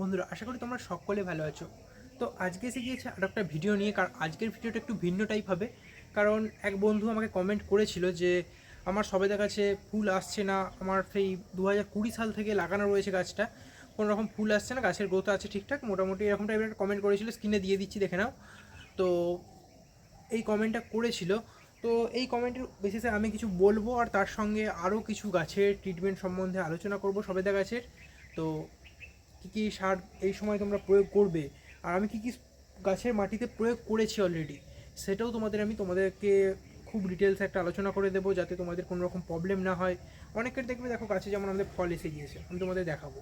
বন্ধুরা, আশা করি তোমরা সকলে ভালো আছো। তো আজকে এসে গিয়েছে আর একটা ভিডিও নিয়ে, কারণ আজকের ভিডিওটা একটু ভিন্ন টাইপ হবে। কারণ এক বন্ধু আমাকে কমেন্ট করেছিল যে, আমার সবেদা গাছে ফুল আসছে না, আমার সেই দু হাজার কুড়ি সাল থেকে লাগানো রয়েছে গাছটা। কোনো রকম ফুল আসছে না, গাছের গ্রোথ আছে ঠিকঠাক, মোটামুটি এরকম টাইপের একটা কমেন্ট করেছিল স্ক্রিনে দিয়ে দিচ্ছি, দেখে নাও। তো এই কমেন্টটা করেছিল। তো এই কমেন্টের বেসিসে আমি কিছু বলব, আর তার সঙ্গে আরও কিছু গাছের ট্রিটমেন্ট সম্বন্ধে আলোচনা করব সবেদা গাছের। তো কী কী সার এই সময় তোমরা প্রয়োগ করবে? আর আমি কী কী গাছের মাটিতে প্রয়োগ করেছি অলরেডি সেটাও তোমাদের আমি তোমাদেরকে খুব ডিটেলসে একটা আলোচনা করে দেবো, যাতে তোমাদের কোনো রকম প্রবলেম না হয়। অনেকের দেখবে দেখো গাছে যেমন আমাদের ফল এসে গিয়েছে, আমি তোমাদের দেখাবো।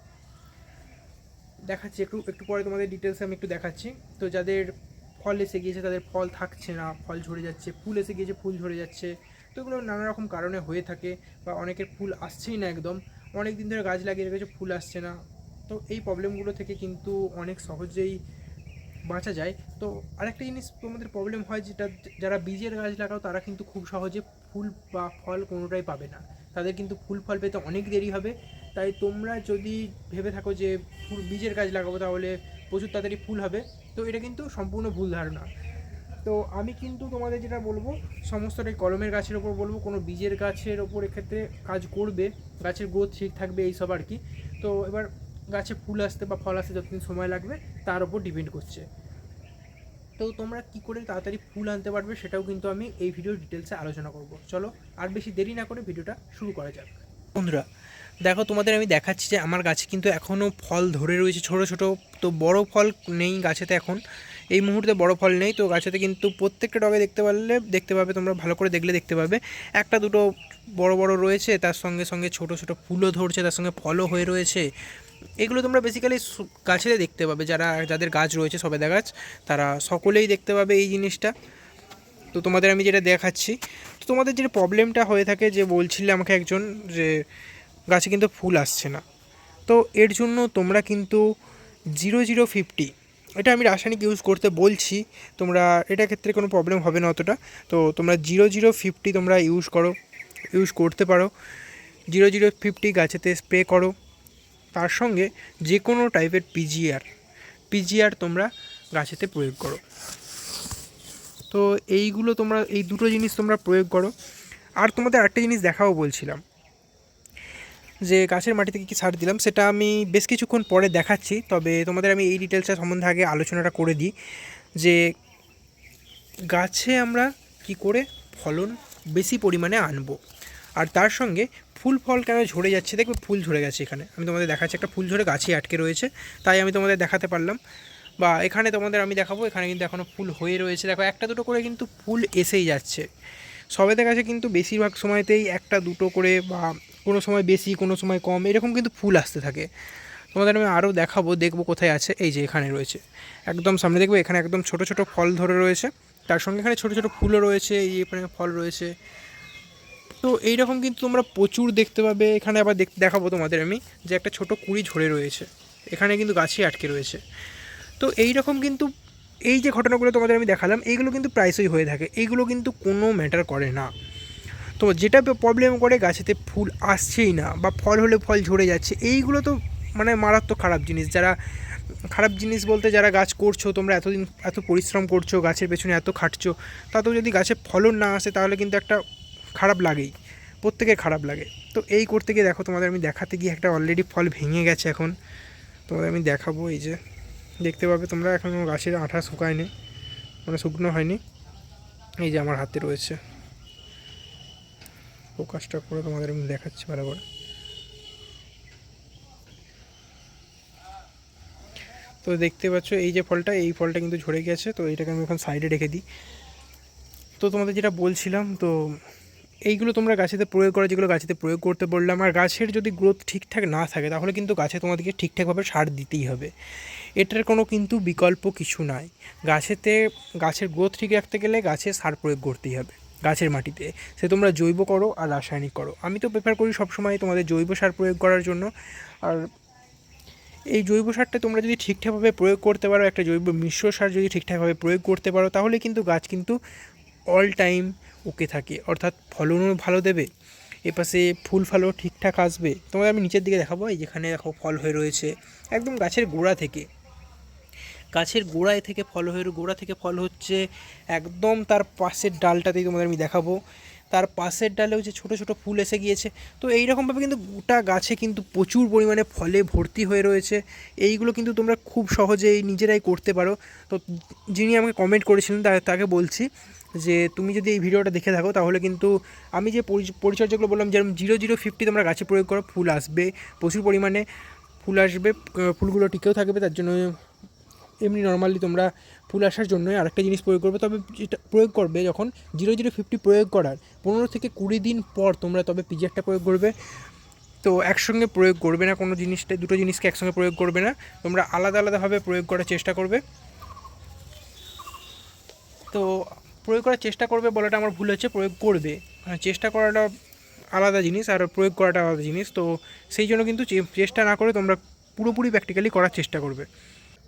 দেখাচ্ছি একটু একটু পরে তোমাদের ডিটেলসে আমি একটু দেখাচ্ছি। তো যাদের ফল এসে গিয়েছে, তাদের ফল থাকছে না, ফল ঝরে যাচ্ছে, ফুল এসে গিয়েছে, ফুল ঝরে যাচ্ছে। তো এগুলো নানা রকম কারণে হয়ে থাকে, বা অনেকের ফুল আসছেই না একদম। অনেক দিন ধরে গাছ লাগিয়ে রেখেছে, ফুল আসছে না। তো এই প্রবলেমগুলো থেকে কিন্তু অনেক সহজেই বাঁচা যায়। তো আরেকটা জিনিস তোমাদের প্রবলেম হয় যেটা, যারা বীজের গাছ লাগাও তারা কিন্তু খুব সহজে ফুল বা ফল কোনোটাই পাবে না। তাদের কিন্তু ফুল ফল পেতে অনেক দেরি হবে। তাই তোমরা যদি ভেবে থাকো যে ফুল, বীজের গাছ লাগাবো তাহলে প্রচুর তাড়াতাড়ি ফুল হবে। তো এটা কিন্তু সম্পূর্ণ ভুল ধারণা। তো আমি কিন্তু তোমাদের যেটা বলব, সমস্তটাই কলমের গাছের ওপর বলব। কোনো বীজের গাছের ওপর এক্ষেত্রে কাজ করবে, গাছের গ্রোথ ঠিক থাকবে, এইসব আর কি। তো এবার গাছে ফুল আসতে বা ফল আসতে যতদিন সময় লাগবে, তার উপর ডিপেন্ড করছে। তো তোমরা কি করে তাড়াতাড়ি ফুল আনতে পারবে সেটাও কিন্তু আমি এই ভিডিওর ডিটেলসে আলোচনা করব। চলো, আর বেশি দেরি না করে ভিডিওটা শুরু করা যাক। বন্ধুরা, দেখো তোমাদের আমি দেখাচ্ছি যে আমার গাছে কিন্তু এখনও ফল ধরে রয়েছে ছোট ছোট। তো বড় ফল নেই গাছেতে এখন। এই মুহূর্তে বড় ফল নেই, তো গাছেতে কিন্তু প্রত্যেকটা ডগে দেখতে পারলে, দেখতে পাবে তোমরা, ভালো করে দেখলে দেখতে পাবে। একটা দুটো বড় বড় রয়েছে, তার সঙ্গে সঙ্গে ছোট ছোট ফুলও ধরছে, তার সঙ্গে ফলও হয়ে রয়েছে। এগুলো তোমরা বেসিক্যালি গাছেতে দেখতে পাবে। যারা, যাদের গাছ রয়েছে, সবেদা গাছ, তারা সকলেই দেখতে পাবে এই জিনিসটা। তো তোমাদের আমি যেটা দেখাচ্ছি, তো তোমাদের যেটা প্রবলেমটা হয়ে থাকে যে বলছিলে আমাকে একজন যে গাছে কিন্তু ফুল আসছে না। তো এর জন্য তোমরা কিন্তু জিরো জিরো ফিফটি এটা আমি রাসায়নিক ইউজ করতে বলছি, তোমরা এটা ক্ষেত্রে কোনো প্রবলেম হবে না অতটা। তো তোমরা জিরো জিরো ফিফটি তোমরা ইউজ করো ইউজ করতে পারো। জিরো জিরো ফিফটি গাছেতে স্প্রে করো। তার সঙ্গে যে কোনো টাইপের পিজিআর পিজিআর তোমরা গাছেতে প্রয়োগ করো। তো এইগুলো তোমরা, এই দুটো জিনিস তোমরা প্রয়োগ করো। আর তোমাদের আরেকটা জিনিস দেখাও বলছিলাম। যে গাছের মাটিতে কী কী সার দিলাম, সেটা আমি বেশ কিছুক্ষণ পরে দেখাচ্ছি। তবে তোমাদের আমি এই ডিটেলসটা সম্বন্ধে আগে আলোচনাটা করে দিই। যে গাছে আমরা কি করে ফলন বেশি পরিমাণে আনব। আর তার সঙ্গে ফুল ফল কেন ঝরে যাচ্ছে? দেখবে ফুল ঝরে গেছে এখানে। আমি তোমাদের দেখাচ্ছি, একটা ফুল ঝরে গাছে আটকে রয়েছে। তাই আমি তোমাদের দেখাতে পারলাম। বা এখানে তোমাদের আমি দেখাবো, এখানে কিন্তু এখনও ফুল হয়ে রয়েছে। দেখো, একটা দুটো করে কিন্তু ফুল এসেই যাচ্ছে। সবেতে গাছে কিন্তু বেশিরভাগ সময়তেই একটা দুটো করে বা কোনো সময় বেশি, কোনো সময় কম, এরকম কিন্তু ফুল আসতে থাকে। তোমাদের আমি আরও দেখাবো, দেখব কোথায় আছে। এই যে এখানে রয়েছে। একদম সামনে দেখব, এখানে একদম ছোট ছোট ফল ধরে রয়েছে। তার সঙ্গে এখানে ছোট ছোট ফুলও রয়েছে। এই এখানে ফল রয়েছে। তো এইরকম কিন্তু তোমরা প্রচুর দেখতে পাবে। এখানে আবার দেখ দেখাবো তোমাদের আমি যে একটা ছোট কুড়ি ঝরে রয়েছে। এখানে কিন্তু গাছই আটকে রয়েছে। তো এই রকম কিন্তু এই যে ঘটনাগুলো তোমাদের আমি দেখালাম, এইগুলো কিন্তু প্রায়শই হয়ে থাকে। এইগুলো কিন্তু কোনো ম্যাটার করে না। তো যেটা প্রবলেম করে গাছেতে ফুল আসছেই না বা ফল হলে ফল ঝরে যাচ্ছে, এইগুলো তো মানে মারাত্মক খারাপ জিনিস। যারা খারাপ জিনিস বলতে যারা গাছ করছ, তোমরা এতদিন এত পরিশ্রম করছ, গাছের পেছনে এত খাটছো, তাতেও যদি গাছে ফলন না আসে, তাহলে কিন্তু একটা খারাপ লাগেই, প্রত্যেকের খারাপ লাগে। তো এই করতে গিয়ে দেখো তোমাদের আমি দেখাতে গিয়ে একটা অলরেডি ফল ভেঙে গেছে এখন। তোমাদের আমি দেখাবো এই যে, দেখতে পাবে তোমরা এখনও গাছের আঠা শুকায়নি মানে শুকনো হয়নি। এই যে আমার হাতে রয়েছে। ফোকাসটা করে তোমাদের আমি দেখাচ্ছি ভালো তো দেখতে পাচ্ছ এই যে ফলটা, এই ফলটা কিন্তু ঝরে গেছে, তো এটাকে আমি এখন সাইডে রেখে দিই। তো তোমাদের যেটা বলছিলাম, তো এইগুলো তোমরা গাছেতে প্রয়োগ করো, যেগুলো গাছেতে প্রয়োগ করতে বললাম। আর গাছের যদি গ্রোথ ঠিকঠাক না থাকে, তাহলে কিন্তু গাছে তোমাদেরকে ঠিকঠাকভাবে সার দিতেই হবে। এটার কোনো কিন্তু বিকল্প কিছু নাই। গাছেতে, গাছের গ্রোথ ঠিক রাখতে গেলে গাছে সার প্রয়োগ করতেই হবে, গাছের মাটিতে। সে তোমরা জৈব করো আর রাসায়নিক করো। আমি তো প্রেফার করি সবসময় তোমাদের জৈব সার প্রয়োগ করার জন্য। আর এই জৈব সারটা তোমরা যদি ঠিকঠাকভাবে প্রয়োগ করতে পারো, একটা জৈব মিশ্র সার যদি ঠিকঠাকভাবে প্রয়োগ করতে পারো, তাহলে কিন্তু গাছ কিন্তু অল টাইম ওকে থাকে। অর্থাৎ ফলনও ভালো দেবে এপাশে ফুল ফলও ঠিকঠাক আসবে। তোমাদের আমি নিচের দিকে দেখাবো, এই যেখানে দেখো ফল হয়ে রয়েছে, একদম গাছের গোড়া থেকে। গাছের গোড়ায় থেকে ফল হয়ে, গোড়া থেকে ফল হচ্ছে একদম তার পাশের ডালটাতেই তোমাদের আমি দেখাবো। তার পাশের ডালেও যে ছোটো ছোটো ফুল এসে গিয়েছে। তো এইরকমভাবে কিন্তু গোটা গাছে কিন্তু প্রচুর পরিমাণে ফলে ভর্তি হয়ে রয়েছে। এইগুলো কিন্তু তোমরা খুব সহজেই নিজেরাই করতে পারো। তো যিনি আমাকে কমেন্ট করেছিলেন তাকে বলছি যে তুমি যদি এই ভিডিওটা দেখে থাকো, তাহলে কিন্তু আমি যে পরি- পরিচর্যাগুলো বললাম যেরকম জিরো জিরো ফিফটি তোমরা গাছে প্রয়োগ করো, ফুল আসবে, প্রচুর পরিমাণে ফুল আসবে ফুলগুলো টিকেও থাকবে, তার জন্য এমনি নর্মালি তোমরা ফুল আসার জন্য আরেকটা জিনিস প্রয়োগ করবে। তবে যেটা প্রয়োগ করবে যখন জিরো জিরো ফিফটি প্রয়োগ করার পনেরো থেকে কুড়ি দিন পর তোমরা তবে পিজিআরটা প্রয়োগ করবে। তো একসঙ্গে প্রয়োগ করবে না কোনো জিনিসটা, দুটো জিনিসকে একসঙ্গে প্রয়োগ করবে না, তোমরা আলাদা আলাদাভাবে প্রয়োগ করার চেষ্টা করবে। তো প্রয়োগ করার চেষ্টা করবে বলাটা আমার ভুল হচ্ছে, প্রয়োগ করবে। চেষ্টা করাটা আলাদা জিনিস আর প্রয়োগ করাটা আলাদা জিনিস, তো সেই জন্য কিন্তু চেষ্টা না করে তোমরা পুরোপুরি প্র্যাকটিক্যালি করার চেষ্টা করবে।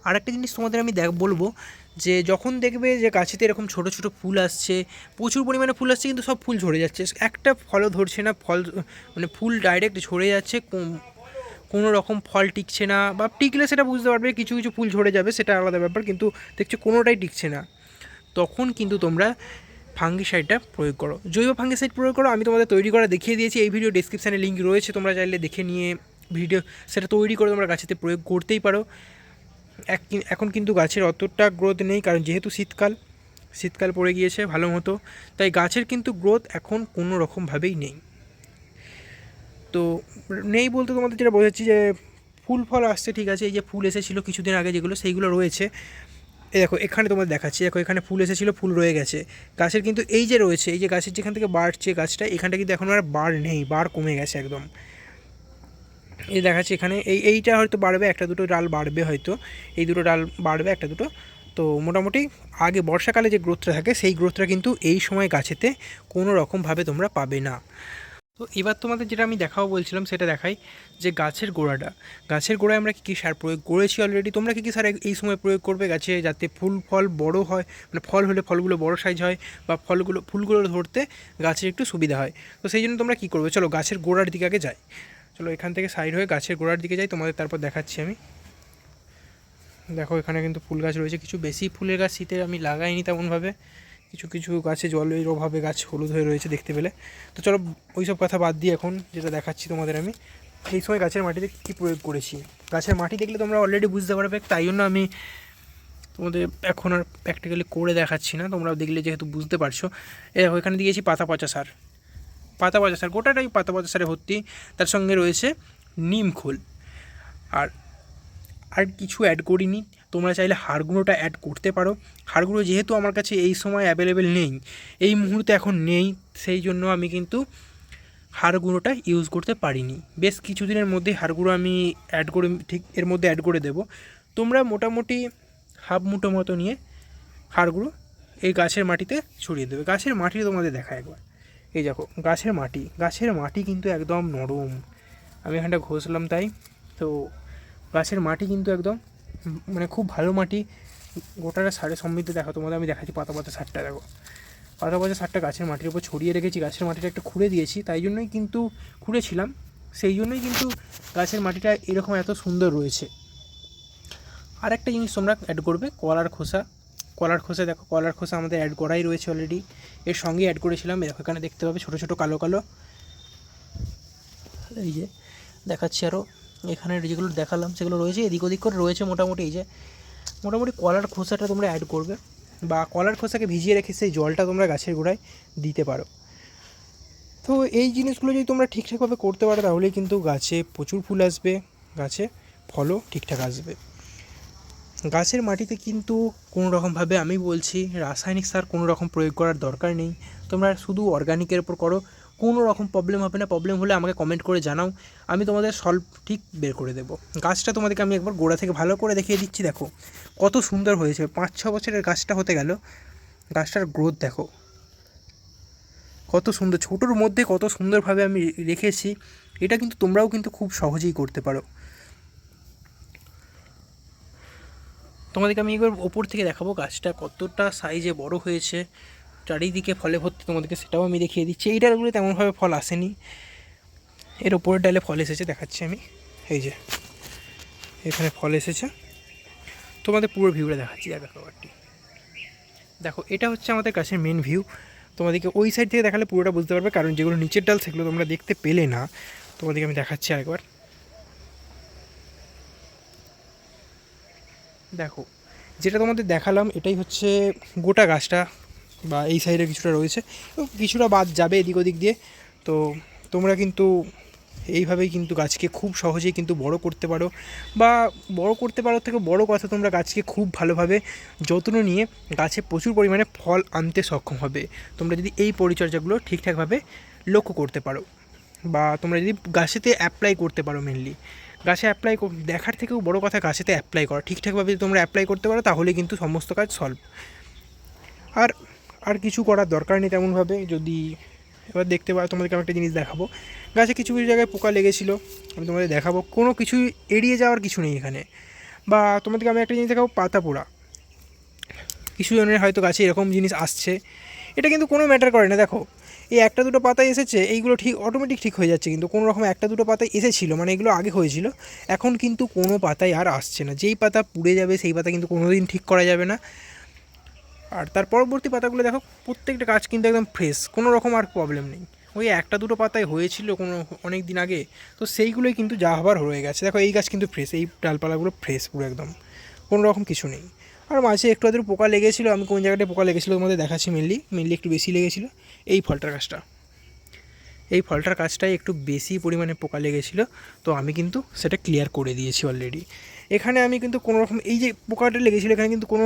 আর একটা জিনিস তোমাদের আমি দেখ বলব যে, যখন দেখবে যে গাছেতে এরকম ছোট ছোট ফুল আসছে, প্রচুর পরিমাণে ফুল আসছে, কিন্তু সব ফুল ঝরে যাচ্ছে। একটা ফলও ধরছে না, ফল মানে ফুল ডাইরেক্ট ঝরে যাচ্ছে কোনো রকম ফল টিকছে না, বা টিকলে সেটা বুঝতে পারবে, কিছু কিছু ফুল ঝরে যাবে, সেটা আলাদা ব্যাপার, কিন্তু দেখছ কোনোটাই টিকছে না। তখন কিন্তু তোমরা ফাঙ্গিসাইডটা প্রয়োগ করো। জৈব ফাঙ্গিসাইড প্রয়োগ করো, আমি তোমাদের তৈরি করা দেখিয়ে দিয়েছি, এই ভিডিও ডিসক্রিপশানে লিঙ্ক রয়েছে, তোমরা চাইলে দেখে নিয়ে ভিডিও সেটা তৈরি করে তোমরা গাছেতে প্রয়োগ করতেই পারো। এক এখন কিন্তু গাছের অতটা গ্রোথ নেই, কারণ যেহেতু শীতকাল শীতকাল পড়ে গিয়েছে ভালো মতো, তাই গাছের কিন্তু গ্রোথ এখন কোনো রকমভাবেই নেই। তো নেই বলতে তোমাদের যেটা বোঝাচ্ছি যে ফুল ফল আসছে, ঠিক আছে, এই যে ফুল এসেছিল কিছুদিন আগে যেগুলো, সেইগুলো রয়েছে। এই দেখো, এখানে তোমাদের দেখাচ্ছি। দেখো, এখানে ফুল এসেছিল, ফুল রয়ে গেছে। গাছের কিন্তু এই যে রয়েছে, এই যে গাছের যেখান থেকে বাড়ছে গাছটা, এখানটা কিন্তু এখন আর বার নেই, বার কমে গেছে একদম। এই দেখাচ্ছি এখানে, এই, এইটা হয়তো বাড়বে, একটা দুটো ডাল বাড়বে হয়তো। এই দুটো ডাল বাড়বে, একটা দুটো। তো মোটামুটি আগে বর্ষাকালে যে গ্রোথটা থাকে, সেই গ্রোথটা কিন্তু এই সময় গাছেতে কোনো রকমভাবে তোমরা পাবে না। তো এবার তোমাদের যেটা আমি দেখাও বলছিলাম, সেটা দেখাই যে গাছের গোড়াটা। গাছের গোড়ায় আমরা কী কী সার প্রয়োগ করেছি অলরেডি তোমরা কী কী সার এই সময় প্রয়োগ করবে গাছে যাতে ফুল, ফল বড় হয়? মানে ফল হলে ফলগুলো বড় সাইজ হয় বা ফলগুলো, ফুলগুলো ধরতে গাছের একটু সুবিধা হয়। তো সেই জন্য তোমরা কী করবে? চলো গাছের গোড়ার দিকে আগে যাই। চলো এখান থেকে সাইড হয়ে গাছের গোড়ার দিকে যাই, তোমাদের তারপর দেখাচ্ছি আমি। দেখো এখানে কিন্তু ফুল গাছ রয়েছে। কিছু বেশি ফুলের গাছ শীতে আমি লাগাইনি তেমনভাবে। কিছু কিছু গাছে জলের অভাবে গাছ হলুদ হয়ে রয়েছে দেখতে পেলে। তো চলো ওই সব কথা বাদ দিয়ে এখন যেটা দেখাচ্ছি তোমাদের আমি, এই সময় গাছের মাটিতে কী প্রয়োগ করেছি? গাছের মাটি দেখলে তোমরা অলরেডি বুঝতে পারবে, তাই জন্য আমি তোমাদের এখন আর প্র্যাকটিক্যালি করে দেখাচ্ছি না। তোমরা দেখলে যেহেতু বুঝতে পারছ। এ এখানে দিয়েছি পাতা পচা সার। পাতা পচা সার, গোটাটাই পাতা পচা সারে ভর্তি। তার সঙ্গে রয়েছে নিম খোল। আর আর কিছু অ্যাড করিনি। তোমরা চাইলে হাড়গুঁড়োটা অ্যাড করতে পারো। হাড়গুঁড়ো যেহেতু আমার কাছে এই সময় অ্যাভেলেবেল নেই, এই মুহূর্তে এখন নেই, সেই জন্য আমি কিন্তু হাড় গুঁড়োটা ইউজ করতে পারিনি। বেশ কিছুদিনের মধ্যেই হাড় গুঁড়ো আমি অ্যাড করে, ঠিক এর মধ্যে অ্যাড করে দেবো। তোমরা মোটামুটি হাফ মুঠো মতো নিয়ে হাড় গুঁড়ো এই গাছের মাটিতে ছড়িয়ে দেবে। গাছের মাটি তোমাদের দেখা একবার। এই দেখো, গাছের মাটি গাছের মাটি কিন্তু একদম নরম। আমি এখানটা ঘষলাম তাই, তো গাছের মাটি কিন্তু একদম মানে খুব ভালো মাটি। গোটাটা সারের সমৃদ্ধ, দেখো তোমাদের আমি দেখাচ্ছি পাতা পাতা সারটা, দেখো। পাতা পাতা সারটা গাছের মাটির উপর ছড়িয়ে রেখেছি, গাছের মাটিটা একটু খুঁড়ে দিয়েছি, তাই জন্যই কিন্তু খুঁড়েছিলাম। সেই জন্যই কিন্তু গাছের মাটিটা এরকম এত সুন্দর রয়েছে। আর একটা জিনিস তোমরা অ্যাড করবে, কলার খোসা। কলার খোসা, দেখো, কলার খোসা আমাদের অ্যাড করাই রয়েছে অলরেডি এর সঙ্গে অ্যাড করেছিলাম দেখো এখানে দেখতে পাবে ছোটো ছোটো কালো কালো। এই যে, দেখাচ্ছি আরও এখানে যেগুলো দেখালাম, সেগুলো রয়েছে। এদিক ওদিক করে রয়েছে মোটামুটি এই যে, মোটামুটি কলার খোসাটা তোমরা অ্যাড করবে বা কলার খোসাকে ভিজিয়ে রেখে সেই জলটা তোমরা গাছের গোড়ায় দিতে পারো। তো এই জিনিসগুলো যদি তোমরা ঠিকঠাকভাবে করতে পারো, তাহলে কিন্তু গাছে প্রচুর ফুল আসবে, গাছে ফলও ঠিকঠাক আসবে। গাছের মাটিতে কিন্তু কোনো রকমভাবে আমি বলছি, রাসায়নিক সার কোনো রকম প্রয়োগ করার দরকার নেই। তোমরা শুধু অর্গানিকের উপর করো কোনো রকম প্রবলেম হবে না। প্রবলেম হলে আমাকে কমেন্ট করে জানাও। আমি তোমাদের সলভ ঠিক বের করে দেবো। গাছটা তোমাদেরকে আমি একবার গোড়া থেকে ভালো করে দেখিয়ে দিচ্ছি, দেখো। কত সুন্দর হয়েছে। পাঁচ, ছ বছরের গাছটা হতে গেল। গাছটার গ্রোথ দেখো। কত সুন্দর। ছোটোর মধ্যে কত সুন্দরভাবে আমি রেখেছি। এটা কিন্তু তোমরাও কিন্তু খুব সহজেই করতে পারো। তোমাদেরকে আমি একবার ওপর থেকে দেখাবো। গাছটা কতটা সাইজে বড় হয়েছে। চারিদিকে ফলে ভর্তি তোমাদেরকে সেটাও আমি দেখিয়ে দিচ্ছি। এই ডালগুলো তেমনভাবে ফল আসেনি। এর ওপরের ডালে ফল এসেছে, দেখাচ্ছি আমি। এই যে, এখানে ফল এসেছে। তোমাদের পুরো ভিউটা দেখাচ্ছি এক একবারটি দেখো, এটা হচ্ছে আমাদের কাছে মেন ভিউ তোমাদেরকে ওই সাইড থেকে দেখালে পুরোটা বুঝতে পারবে, কারণ যেগুলো নিচের ডাল, সেগুলো তোমরা দেখতে পেলে না। তোমাদেরকে আমি দেখাচ্ছি আরেকবার। দেখো, যেটা তোমাদের দেখালাম, এটাই হচ্ছে গোটা গাছটা। বা এই সাইডে কিছুটা রয়েছে। কিছুটা বাদ যাবে এদিক ওদিক দিয়ে। তো তোমরা কিন্তু এইভাবেই কিন্তু গাছকে খুব সহজেই কিন্তু বড় করতে পারো। বা বড় করতে পারো থেকে বড় কথা তোমরা গাছকে খুব ভালোভাবে যত্ন নিয়ে গাছে প্রচুর পরিমাণে ফল আনতে সক্ষম হবে। তোমরা যদি এই পরিচর্যাগুলো ঠিকঠাকভাবে লক্ষ্য করতে পারো বা তোমরা যদি গাছেতে অ্যাপ্লাই করতে পারো মেনলি গাছে অ্যাপ্লাই দেখার থেকেও বড় কথা গাছেতে অ্যাপ্লাই করা। ঠিকঠাকভাবে যদি তোমরা অ্যাপ্লাই করতে পারো তাহলে কিন্তু সমস্ত কাজ সলভ আর আর কিছু করার দরকার নেই তেমনভাবে। যদি এবার দেখতে পারো তোমাদেরকে আমি একটা জিনিস দেখাবো। গাছে কিছু কিছু জায়গায় পোকা লেগেছিলো, আমি তোমাদের দেখাবো। কোনো কিছু এড়িয়ে যাওয়ার কিছু নেই এখানে। বা তোমাদেরকে আমি একটা জিনিস দেখাবো পাতা পোড়া কিছু জনের হয়তো গাছে এরকম জিনিস আসছে। এটা কিন্তু কোনো ম্যাটার করে না, দেখো। এই একটা দুটো পাতায় এসেছে, এইগুলো ঠিক অটোমেটিক ঠিক হয়ে যাচ্ছে কিন্তু। কোনো রকম একটা দুটো পাতায় এসেছিল মানে এগুলো আগে হয়েছিল। এখন কিন্তু কোনো পাতায় আর আসছে না। যেই পাতা পুড়ে যাবে, সেই পাতা কিন্তু কোনো দিন ঠিক করা যাবে না। আর তার পরবর্তী পাতাগুলো দেখো, প্রত্যেকটা গাছ কিন্তু একদম ফ্রেশ কোনো রকম আর প্রবলেম নেই। ওই একটা দুটো পাতায় হয়েছিল কোনো, অনেক দিন আগে, তো সেইগুলোই কিন্তু যা হবার হয়ে গেছে। দেখো, এই গাছ কিন্তু ফ্রেশ এই ডালপালাগুলো ফ্রেশ পুরো একদম, কোনো রকম কিছু নেই। আর মাঝে একটু আধটু পোকা লেগেছিলো, আমি কোন জায়গাটায় পোকা লেগেছিলো তোমাদের দেখাচ্ছি মেনলি মেনলি একটু বেশি লেগেছিলো, এই ফলটার গাছটা। এই ফলটার গাছটাই একটু বেশি পরিমাণে পোকা লেগেছিলো, তো আমি কিন্তু সেটা ক্লিয়ার করে দিয়েছি অলরেডি এখানে আমি কিন্তু কোনো রকম, এই যে পোকাটা লেগেছিলো, এখানে কিন্তু কোনো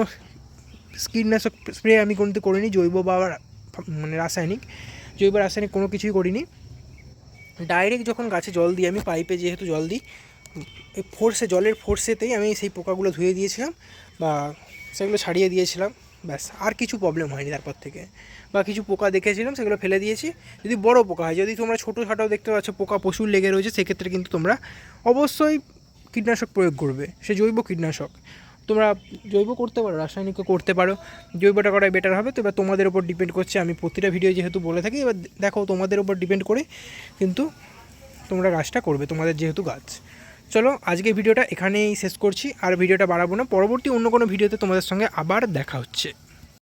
কীটনাশক স্প্রে আমি কিন্তু করিনি, জৈব বা মানে রাসায়নিক, জৈব রাসায়নিক কোনো কিছুই করিনি। ডাইরেক্ট যখন গাছে জল দিই, আমি পাইপে যেহেতু জল দিই ফোর্সে জলের ফোর্সেতেই আমি সেই পোকাগুলো ধুয়ে দিয়েছিলাম বা সেগুলো ছাড়িয়ে দিয়েছিলাম, ব্যাস, আর কিছু প্রবলেম হয়নি তারপর থেকে। বা কিছু পোকা দেখেছিলাম, সেগুলো ফেলে দিয়েছি। যদি বড় পোকা হয়, যদি তোমরা ছোটো ছাটাও দেখতে পাচ্ছ, পোকা প্রচুর লেগে রয়েছে, সেক্ষেত্রে কিন্তু তোমরা অবশ্যই কীটনাশক প্রয়োগ করবে, সে জৈব কীটনাশক। তোমরা জৈব করতে পারো, রাসায়নিকও করতে পারো। জৈবটা করাই বেটার হবে, তো এবার তোমাদের ওপর ডিপেন্ড করছে আমি প্রতিটা ভিডিও যেহেতু বলে থাকি, এবার দেখো তোমাদের ওপর ডিপেন্ড করে কিন্তু তোমরা গাছটা করবে, তোমাদের যেহেতু গাছ। চলো আজকে ভিডিওটা এখানেই শেষ করছি, আর ভিডিওটা বাড়াবো না, পরবর্তী অন্য কোনো ভিডিওতে তোমাদের সঙ্গে আবার দেখা হচ্ছে।